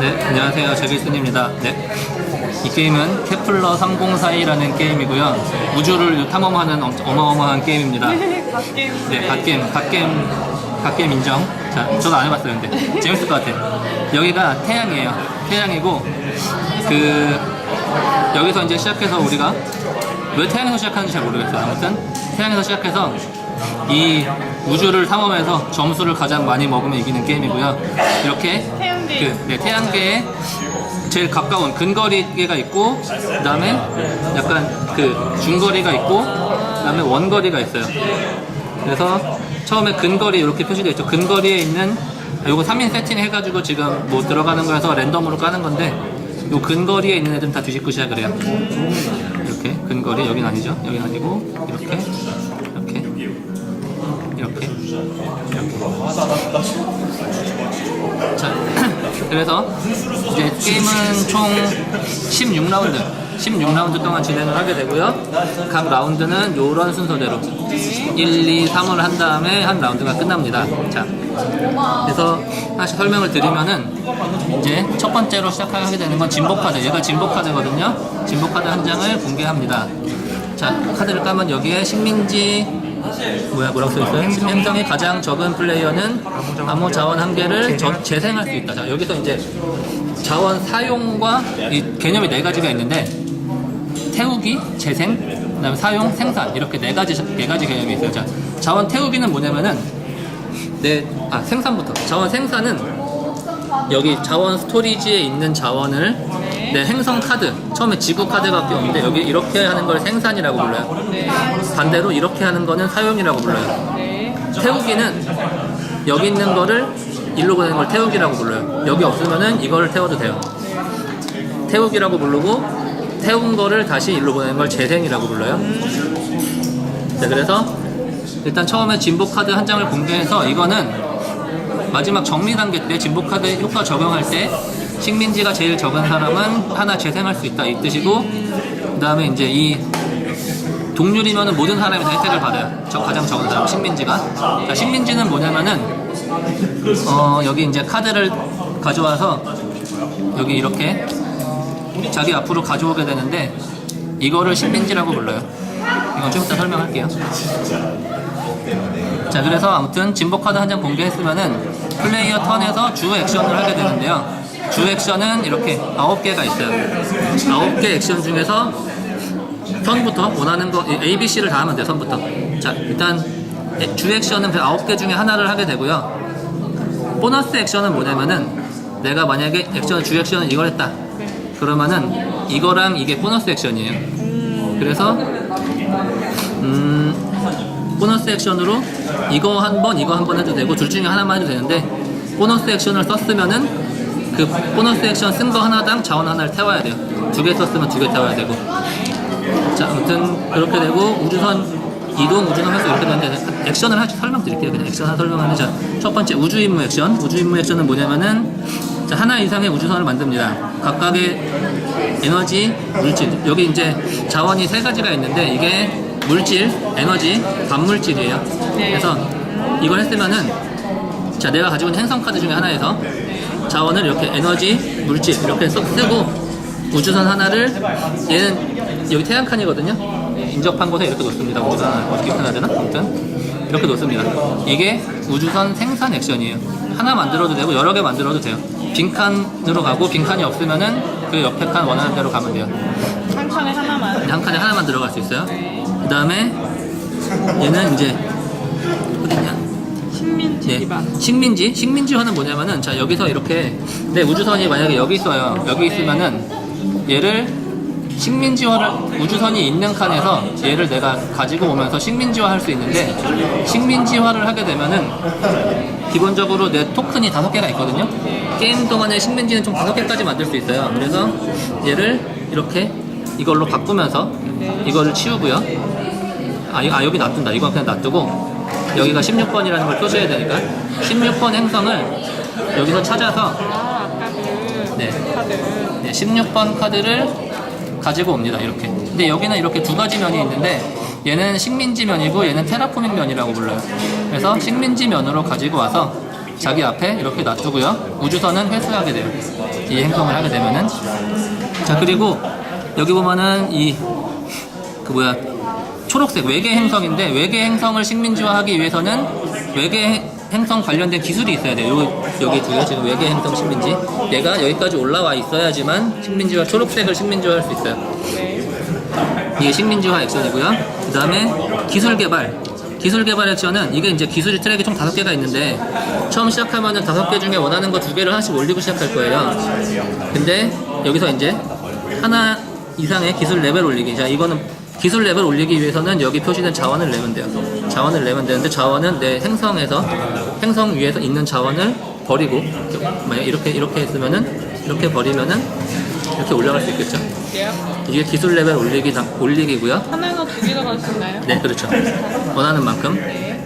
네, 안녕하세요. 제길순입니다. 네. 이 게임은 케플러 3042라는 게임이고요. 우주를 탐험하는 엄- 어마어마한 게임입니다. 갓게임. 네, 갓게임, 갓게임, 갓게임 인정. 자, 저도 안 해봤어요, 근데. 재밌을 것 같아요. 여기가 태양이에요. 태양이고, 그, 여기서 이제 시작해서 우리가, 왜 태양에서 시작하는지 잘 모르겠어요. 아무튼, 태양에서 시작해서 이 우주를 탐험해서 점수를 가장 많이 먹으면 이기는 게임이고요. 이렇게. 그, 네, 태양계에 제일 가까운 근거리가 있고, 그 다음에 약간 그 중거리가 있고, 그 다음에 원거리가 있어요. 그래서 처음에 근거리 이렇게 표시되어 있죠. 근거리에 있는 요거 3인 세팅 해가지고 지금 뭐 들어가는 거여서 랜덤으로 까는 건데 요 근거리에 있는 애들은 다 뒤집고 시작을 해요. 이렇게 근거리 여긴 아니죠. 여긴 아니고 이렇게 이렇게 자 그래서 이제 게임은 총 16라운드 16라운드 동안 진행을 하게 되고요. 각 라운드는 요런 순서대로 1, 2, 3을 한 다음에 한 라운드가 끝납니다. 자, 그래서 하나씩 설명을 드리면은 이제 첫 번째로 시작하게 되는 건 진보 카드. 얘가 진보 카드거든요. 진보 카드 한 장을 공개합니다. 자, 카드를 까면 여기에 식민지 뭐야 뭐라고 써 있어요? 행성이 가장 적은 플레이어는 암호 자원 한 개를 저- 재생할 수 있다. 자, 여기서 이제 자원 사용과 이 개념이 네 가지가 있는데 태우기, 재생, 그다음에 사용, 생산 이렇게 네 가지 네 가지 개념이 있어요. 자, 자원 태우기는 뭐냐면은 네, 아 생산부터. 자원 생산은 여기 자원 스토리지에 있는 자원을 네 행성 카드 처음에 지구 카드밖에 없는데 여기 이렇게 하는 걸 생산이라고 불러요. 반대로 이렇게 하는 거는 사용이라고 불러요. 네. 태우기는 여기 있는 거를 일로 보내는 걸 태우기라고 불러요. 여기 없으면은 이거를 태워도 돼요. 태우기라고 부르고 태운 거를 다시 일로 보내는 걸 재생이라고 불러요. 자, 그래서 일단 처음에 진보 카드 한 장을 공개해서 이거는 마지막 정리 단계 때 진보 카드 효과 적용할 때 식민지가 제일 적은 사람은 하나 재생할 수 있다 이 뜻이고 그 다음에 이제 이 동률이면은 모든 사람이 다 혜택을 받아요. 저 가장 적은 사람 식민지가. 자, 식민지는 뭐냐면은 어 여기 이제 카드를 가져와서 여기 이렇게 자기 앞으로 가져오게 되는데 이거를 식민지라고 불러요. 이건 좀 이따 설명할게요. 자 그래서 아무튼 진보 카드 한 장 공개했으면은 플레이어 턴에서 주 액션을 하게 되는데요. 주 액션은 이렇게 9개가 있어요. 9개 액션 중에서 선부터 원하는 거 A, B, C를 다 하면 돼요. 선부터. 자 일단 에- 주 액션은 그 9개 중에 하나를 하게 되고요. 보너스 액션은 뭐냐면은 내가 만약에 액션 주 액션은 이걸 했다. 그러면은 이거랑 이게 보너스 액션이에요. 그래서 음 보너스 액션으로 이거 한 번, 이거 한 번 해도 되고 둘 중에 하나만 해도 되는데 보너스 액션을 썼으면은 그 보너스 액션 쓴 거 하나당 자원 하나를 태워야 돼요. 두 개 썼으면 두 개 태워야 되고. 자, 아무튼 그렇게 되고 우주선 이동 우주선 할수 이렇게 되는데 액션을 하나 설명드릴게요. 그냥 액션 하나 설명하는 자, 첫 번째 우주 임무 액션. 우주 임무 액션은 뭐냐면은 자, 하나 이상의 우주선을 만듭니다. 각각의 에너지, 물질. 여기 이제 자원이 세 가지가 있는데 이게 물질, 에너지, 반물질이에요. 그래서 이걸 했으면은 자 내가 가지고 있는 행성 카드 중에 하나에서 자원을 이렇게 에너지, 물질 이렇게 쏙 쓰고 우주선 하나를 얘는 여기 태양 칸이거든요. 인접한 곳에 이렇게 놓습니다. 우주선 어떻게 표현해야 되나? 아무튼 이렇게 놓습니다. 이게 우주선 생산 액션이에요. 하나 만들어도 되고 여러 개 만들어도 돼요. 빈 칸으로 가고 빈 칸이 없으면은 그 옆에 칸 원하는 대로 가면 돼요. 한 칸에 하나만. 한 칸에 하나만 들어갈 수 있어요. 그 다음에 얘는 이제 어디냐? 식민지 예, 기반. 식민지 식민지화는 뭐냐면은 자 여기서 이렇게 내 우주선이 만약에 여기 있어요. 여기 있으면은 얘를 식민지화를 우주선이 있는 칸에서 얘를 내가 가지고 오면서 식민지화 할 수 있는데 식민지화를 하게 되면은 기본적으로 내 토큰이 다섯 개가 있거든요. 게임 동안에 식민지는 총 다섯 개까지 만들 수 있어요. 그래서 얘를 이렇게 이걸로 바꾸면서 이거를 치우고요. 아, 이- 아 여기 놔둔다. 이건 그냥 놔두고 여기가 16번이라는 걸 표시해야 되니까 16번 행성을 여기서 찾아서 네. 네, 16번 카드를 가지고 옵니다. 이렇게. 근데 여기는 이렇게 두 가지 면이 있는데 얘는 식민지 면이고 얘는 테라포밍 면이라고 불러요. 그래서 식민지 면으로 가지고 와서 자기 앞에 이렇게 놔두고요. 우주선은 회수하게 돼요. 이 행성을 하게 되면은 자 그리고 여기 보면은 이 그 뭐야 초록색 외계 행성인데 외계 행성을 식민지화하기 위해서는 외계 행- 행성 관련된 기술이 있어야 돼요. 요, 여기 두개 지금 외계 행성 식민지 얘가 여기까지 올라와 있어야지만 식민지화 초록색을 식민지화할 수 있어요. 네. 이게 식민지화 액션이고요. 그 다음에 기술 개발. 기술 개발 액션은 이게 이제 기술이 트랙이 총 다섯 개가 있는데 처음 시작하면은 다섯 개 중에 원하는 거 두 개를 하나씩 올리고 시작할 거예요. 근데 여기서 이제 하나 이상의 기술 레벨 올리기. 자, 이거는 기술 레벨 올리기 위해서는 여기 표시된 자원을 내면 돼요. 자원을 내면 되는데 자원은 내 행성에서 행성 위에서 있는 자원을 버리고 만약 이렇게 이렇게 했으면은 이렇게 버리면은 이렇게 올라갈 수 있겠죠. 예. 이게 기술 레벨 올리기 올리기고요. 하나가 두 개가 가시나요? 네, 그렇죠. 원하는 만큼. 네.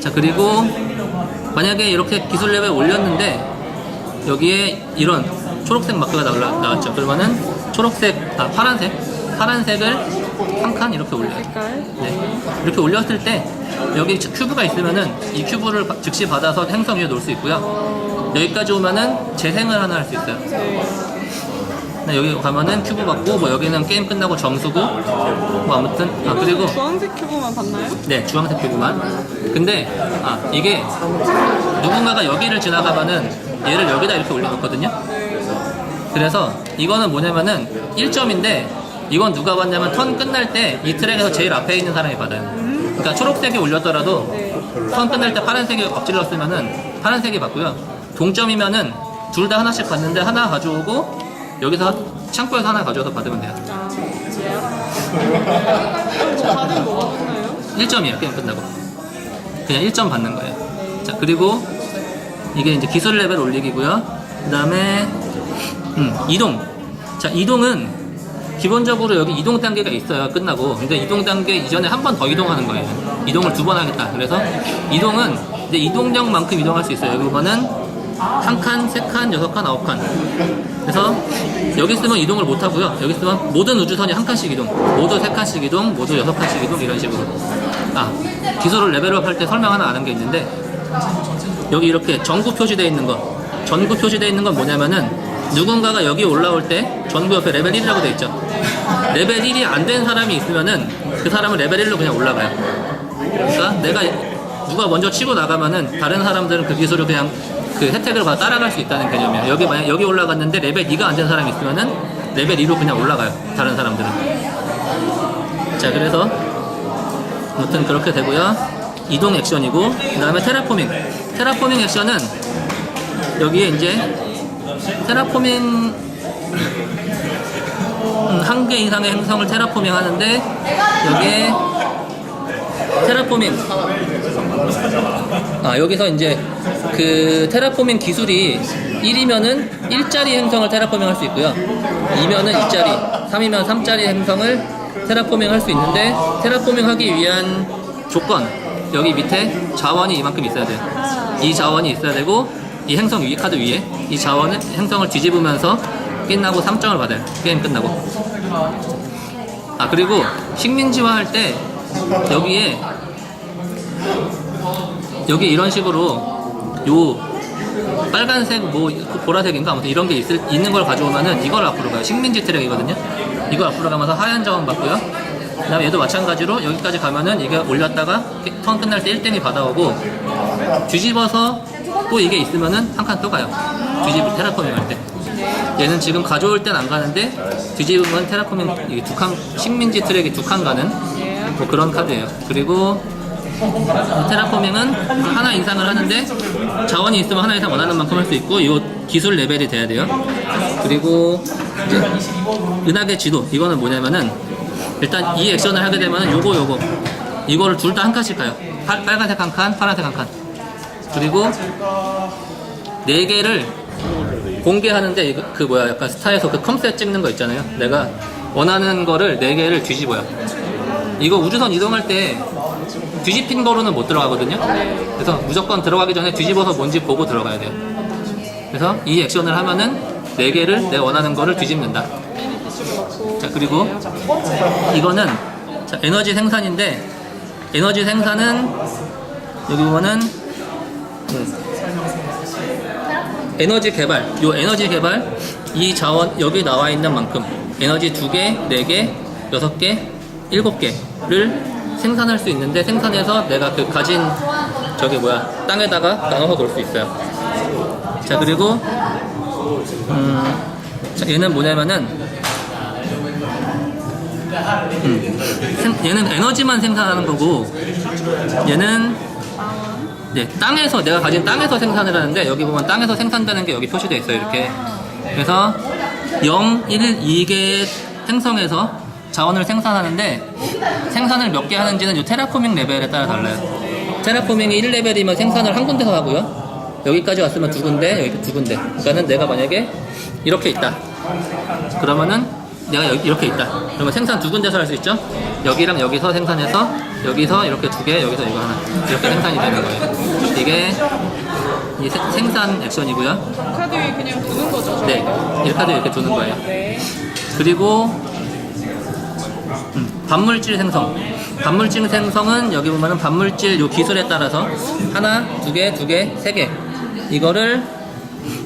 자, 그리고 만약에 이렇게 기술 레벨 올렸는데 여기에 이런 초록색 마크가 나올라, 나왔죠. 그러면은 초록색, 아, 파란색, 파란색을 한 칸 이렇게 올려요. 색깔. 네. 이렇게 올렸을 때 여기 큐브가 있으면은 이 큐브를 바- 즉시 받아서 행성 위에 놓을 수 있고요. 여기까지 오면은 재생을 하나 할 수 있어요. 네. 네, 여기 가면은 큐브 받고 뭐 여기는 게임 끝나고 점수고 뭐 아무튼 아 그리고 주황색 큐브만 봤나요? 네, 주황색 큐브만. 근데 아 이게 누군가가 여기를 지나가면은 얘를 여기다 이렇게 올려놓거든요. 그래서 이거는 뭐냐면은 1점인데 이건 누가 받냐면 턴 끝날 때 이 트랙에서 제일 앞에 있는 사람이 받아요. 그러니까 초록색이 올렸더라도 네. 턴 끝날 때 파란색이 엎질렀으면은 파란색이 받고요. 동점이면은 둘 다 하나씩 받는데 하나 가져오고 여기서 창고에서 하나 가져와서 받으면 돼요. 아, 다른 뭐가 좋나요? 1점이에요 게임 끝나고 그냥 1점 받는 거예요 자 그리고 이게 이제 기술 레벨 올리기고요 그 다음에 음, 이동 자 이동은 기본적으로 여기 이동 단계가 있어요. 끝나고. 근데 이동 단계 이전에 한 번 더 이동하는 거예요. 이동을 두 번 하겠다. 그래서 이동은 이제 이동력만큼 이동할 수 있어요. 보면은 한 칸, 세 칸, 여섯 칸, 아홉 칸. 그래서 여기 쓰면 이동을 못 하고요. 여기 쓰면 모든 우주선이 한 칸씩 이동, 모두 세 칸씩 이동, 모두 여섯 칸씩 이동 이런 식으로. 아 기술을 레벨업 할 때 설명 하나 아는 게 있는데 여기 이렇게 전구 표시되어 있는 거, 전구 표시되어 있는 건 뭐냐면은 누군가가 여기 올라올 때 전구 옆에 레벨 1이라고 되어 있죠. 레벨 1이 안 된 사람이 있으면은 그 사람은 레벨 1로 그냥 올라가요. 그러니까 내가 누가 먼저 치고 나가면은 다른 사람들은 그 기술을 그냥 그 혜택을 받아 따라갈 수 있다는 개념이에요. 여기 만약 여기 올라갔는데 레벨 2가 안 된 사람이 있으면은 레벨 2로 그냥 올라가요. 다른 사람들은. 자, 그래서 아무튼 그렇게 되고요. 이동 액션이고 그다음에 테라포밍. 테라포밍 액션은 여기에 이제 테라포밍 음, 한개 이상의 행성을 테라포밍 하는데 여기에 테라포밍 아 여기서 이제 그 테라포밍 기술이 1이면은 1짜리 행성을 테라포밍 할 수 있고요. 2면은 2짜리 3이면 3짜리 행성을 테라포밍 할 수 있는데 테라포밍 하기 위한 조건. 여기 밑에 자원이 이만큼 있어야 돼요. 이 자원이 있어야 되고 이 행성 위 카드 위에 이 자원을 행성을 뒤집으면서 끝나고 3점을 받아요. 게임 끝나고. 아 그리고 식민지화 할 때 여기에 여기 이런 식으로 요 빨간색 뭐 보라색인가? 아무튼 이런 게 있을, 있는 걸 가져오면은 이걸 앞으로 가요. 식민지 트랙이거든요. 이걸 앞으로 가면서 하얀 자원 받고요. 그 다음에 얘도 마찬가지로 여기까지 가면은 이게 올렸다가 턴 끝날 때 1땡이 받아오고 뒤집어서 또 이게 있으면은 한 칸 또 가요 뒤집을 테라포밍 할 때 얘는 지금 가져올 땐 안 가는데 뒤집으면 테라포밍 이게 두칸 식민지 트랙이 두 칸 가는 예. 뭐 그런 카드예요. 그리고 테라포밍은 하나 이상을 하는데 자원이 있으면 하나 이상 원하는 만큼 할 수 있고 이 기술 레벨이 돼야 돼요. 그리고 이제 은하계 지도 이거는 뭐냐면은 일단 이 액션을 하게 되면은 요거 요거 이거를 둘 다 한 칸씩 가요. 파- 빨간색 한 칸, 파란색 한 칸. 그리고 네 개를 공개하는데 그 뭐야 약간 스타에서 그 컴셋 찍는 거 있잖아요. 내가 원하는 거를 네 개를 뒤집어요. 이거 우주선 이동할 때 뒤집힌 거로는 못 들어가거든요. 그래서 무조건 들어가기 전에 뒤집어서 뭔지 보고 들어가야 돼요. 그래서 이 액션을 하면은 네 개를 내 원하는 거를 뒤집는다. 자 그리고 이거는 자, 에너지 생산인데 에너지 생산은 여기 보면은 음, 에너지 개발 요 에너지 개발 이 자원 여기 나와 있는 만큼 에너지 두 개, 네 개, 여섯 개, 일곱 개를 생산할 수 있는데 생산해서 내가 그 가진 저기 뭐야 땅에다가 나눠서 놓을 수 있어요. 자 그리고 음, 자, 얘는 뭐냐면은 음, 생- 얘는 에너지만 생산하는 거고 얘는 네, 땅에서 내가 가진 땅에서 생산을 하는데 여기 보면 땅에서 생산되는 게 여기 표시되어 있어요 이렇게. 그래서 0, 1, 2개 생성해서 자원을 생산하는데 생산을 몇 개 하는지는 이 테라포밍 레벨에 따라 달라요. 테라포밍이 1레벨이면 생산을 한 군데서 하고요. 여기까지 왔으면 두 군데 여기 두 군데. 그러니까는 내가 만약에 이렇게 있다. 그러면은 내가 여기 이렇게 있다. 그러면 생산 두 군데서 할 수 있죠? 여기랑 여기서 생산해서 여기서 이렇게 두 개, 여기서 이거 하나 이렇게 생산이 되는 거예요. 이게 이 세- 생산 액션이고요. 카드 위에 그냥 두는 거죠? 네, 이렇게도 이렇게 두는 거예요. 네. 그리고 음, 반물질 생성. 반물질 생성은 여기 보면은 반물질 요 기술에 따라서 하나, 두 개, 두 개, 세 개. 이거를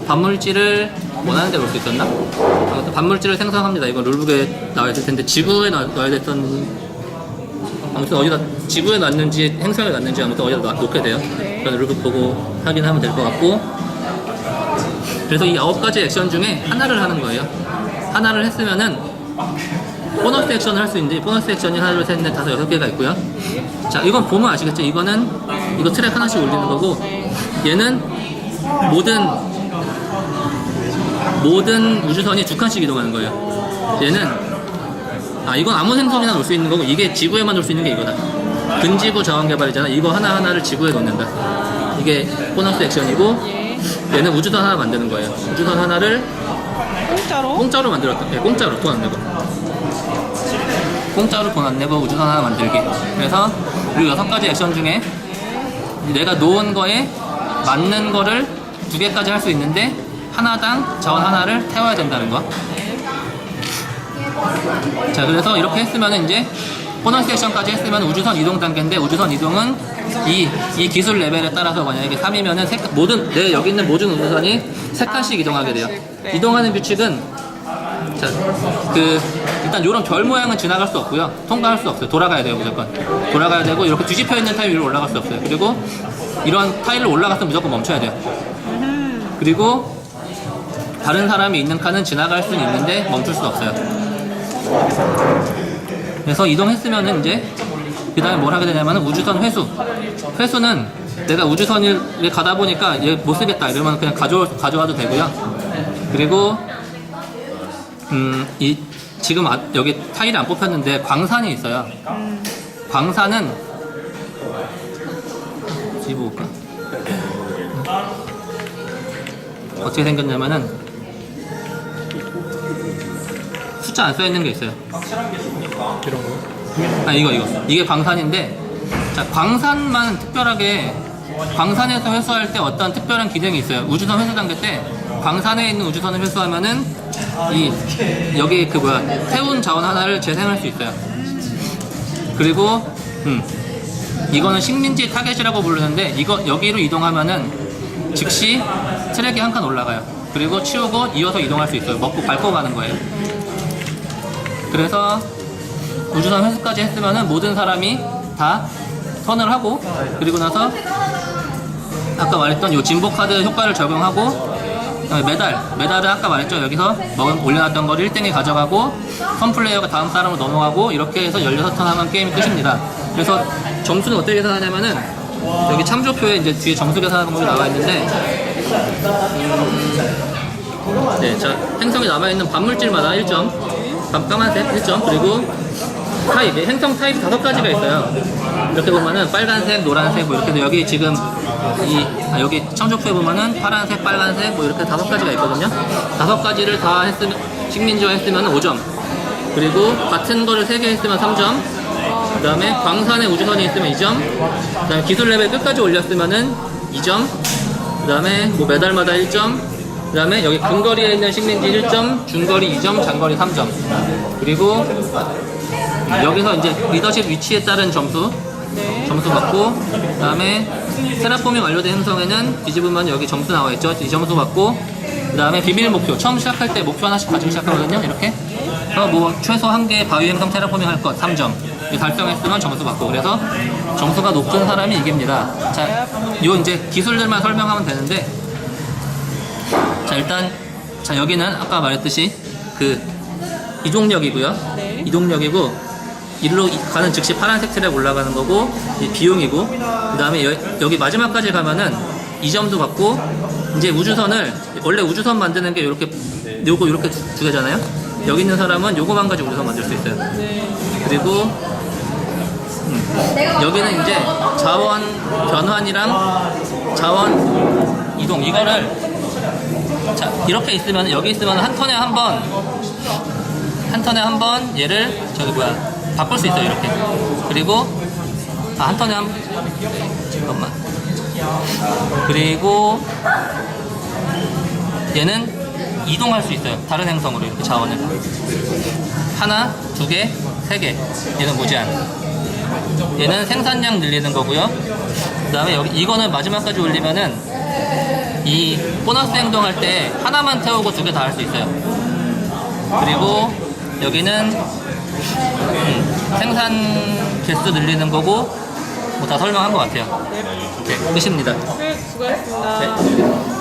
반물질을 원하는 대로 올 수 있었나? 아무튼 반물질을 생성합니다. 이거 룰북에 나와 있을 텐데 지구에 놔, 놔야 됐던 아무튼 어디다 지구에 놨는지 행성에 놨는지 아무튼 어디다 놔- 놓게 돼요. 그래서 룰북 보고 확인하면 될 것 같고 그래서 이 아홉 가지 액션 중에 하나를 하는 거예요. 하나를 했으면은 보너스 액션을 할 수 있는데 보너스 액션이 하나, 둘, 셋, 넷, 다섯, 여섯 개가 있고요. 자, 이건 보면 아시겠죠? 이거는 이거 트랙 하나씩 올리는 거고 얘는 모든 모든 우주선이 두 칸씩 이동하는 거예요. 얘는 아 이건 아무 행성이나 놓을 수 있는 거고 이게 지구에만 놓을 수 있는 게 이거다. 근지구 자원 개발이잖아. 이거 하나 하나를 지구에 놓는다. 이게 보너스 액션이고 예. 얘는 우주선 하나 만드는 거예요. 우주선 하나를 공짜로? 공짜로 만들었다. 예, 공짜로 돈 안 내고. 공짜로 돈 안 내고 우주선 하나 만들기. 그래서 이 여섯 가지 액션 중에 내가 놓은 거에 맞는 거를 두 개까지 할 수 있는데 하나당 자원 하나를 태워야 된다는 거. 자, 그래서 이렇게 했으면 이제 보너스 액션까지 했으면 우주선 이동 단계인데 우주선 이동은 이, 이 기술 레벨에 따라서 만약에 3이면은 세, 모든 내 여기 있는 모든 우주선이 세 칸씩 이동하게 돼요. 네. 이동하는 규칙은 자, 그 일단 이런 별 모양은 지나갈 수 없고요. 통과할 수 없어요. 돌아가야 돼요, 무조건. 돌아가야 되고 이렇게 뒤집혀 있는 타일 위로 올라갈 수 없어요. 그리고 이런 타일을 올라갔으면 무조건 멈춰야 돼요. 그리고 다른 사람이 있는 칸은 지나갈 수는 있는데 멈출 수 없어요. 그래서 이동했으면은 이제 그 다음에 뭘 하게 되냐면 우주선 회수. 회수는 내가 우주선을 가다 보니까 얘 못 쓰겠다 이러면 그냥 가져 가져와도 되고요. 그리고 음, 이 지금 아- 여기 타일이 안 뽑혔는데 광산이 있어요. 광산은 집어볼까? 어떻게 생겼냐면은 숫자 안 써 있는 게 있어요. 이런 거. 아 이거 이거. 이게 광산인데 자 광산만 특별하게 광산에서 회수할 때 어떤 특별한 기능이 있어요. 우주선 회수 단계 때 광산에 있는 우주선을 회수하면은 이 여기 그 뭐야 태운 자원 하나를 재생할 수 있어요. 그리고 음 이거는 식민지 타겟이라고 부르는데 이거 여기로 이동하면은 즉시 트랙이 한 칸 올라가요. 그리고 치우고 이어서 이동할 수 있어요. 먹고 밟고 가는 거예요 그래서 우주선 회수까지 했으면은 모든 사람이 다 턴을 하고 그리고 나서 아까 말했던 요 진보 카드 효과를 적용하고 메달 메달을 아까 말했죠. 여기서 올려놨던 거를 1등이 가져가고 선 플레이어가 다음 사람으로 넘어가고 이렇게 해서 16턴 하면 게임이 끝입니다. 그래서 점수는 어떻게 계산하냐면은 여기 참조표에 이제 뒤에 점수 계산하는 방법이 나와 있는데 음, 네, 자 행성에 남아있는 반물질마다 1점 밤- 까만색 1점 그리고 타입 행성 타입이 다섯 가지가 있어요. 이렇게 보면은 빨간색 노란색 뭐 이렇게 해서 여기 지금 이 아, 여기 청족표에 보면은 파란색 빨간색 뭐 이렇게 다섯 가지가 있거든요. 다섯 가지를 다 했으면 식민지화 했으면 5점. 그리고 같은 거를 세 개 했으면 3점. 그 다음에 광산에 우주선이 있으면 2점. 그 다음에 기술 레벨 끝까지 올렸으면은 2점. 그 다음에 뭐 메달마다 1점 그 다음에 여기 근거리에 있는 식민지 1점 중거리 2점 장거리 3점 그리고 여기서 이제 리더십 위치에 따른 점수 점수 받고 그 다음에 테라포밍 완료된 행성에는 뒤집으면 여기 점수 나와 있죠 이 점수 받고 그 다음에 비밀 목표. 처음 시작할 때 목표 하나씩 가지고 시작하거든요. 이렇게. 그래서 뭐 최소 한 개 바위 행성 테라포밍 할 것 3점. 이 달성했으면 점수 받고. 그래서 점수가 높은 사람이 이깁니다. 자, 요 이제 기술들만 설명하면 되는데 자 일단 자 여기는 아까 말했듯이 그 이동력이고요. 네. 이동력이고 일로 이- 가는 즉시 파란색 트랙 올라가는 거고 이 비용이고 그 다음에 여기 마지막까지 가면은 이 점도 받고 이제 우주선을 원래 우주선 만드는 게 이렇게 요거 이렇게 두, 두 개잖아요. 여기 있는 사람은 요거만 가지고 우주선 만들 수 있어요. 네. 그리고 음, 여기는 이제 자원 변환이랑 자원 이동 이거를 자 이렇게 있으면 여기 있으면 한 턴에 한 번 한 턴에 한 번 얘를 저기 뭐야 바꿀 수 있어요 이렇게. 그리고 아, 한 턴에 한 잠깐만. 그리고 얘는 이동할 수 있어요. 다른 행성으로 이렇게 자원을. 하나 두 개 세 개. 얘는 무제한. 얘는 생산량 늘리는 거고요. 그 다음에 여기 이거는 마지막까지 올리면은 이 보너스 행동할 때 하나만 태우고 두 개 다 할 수 있어요 그리고 여기는 음, 생산 개수 늘리는 거고 뭐 다 설명한 것 같아요 네, 끝입니다 네, 수고하셨습니다. 네.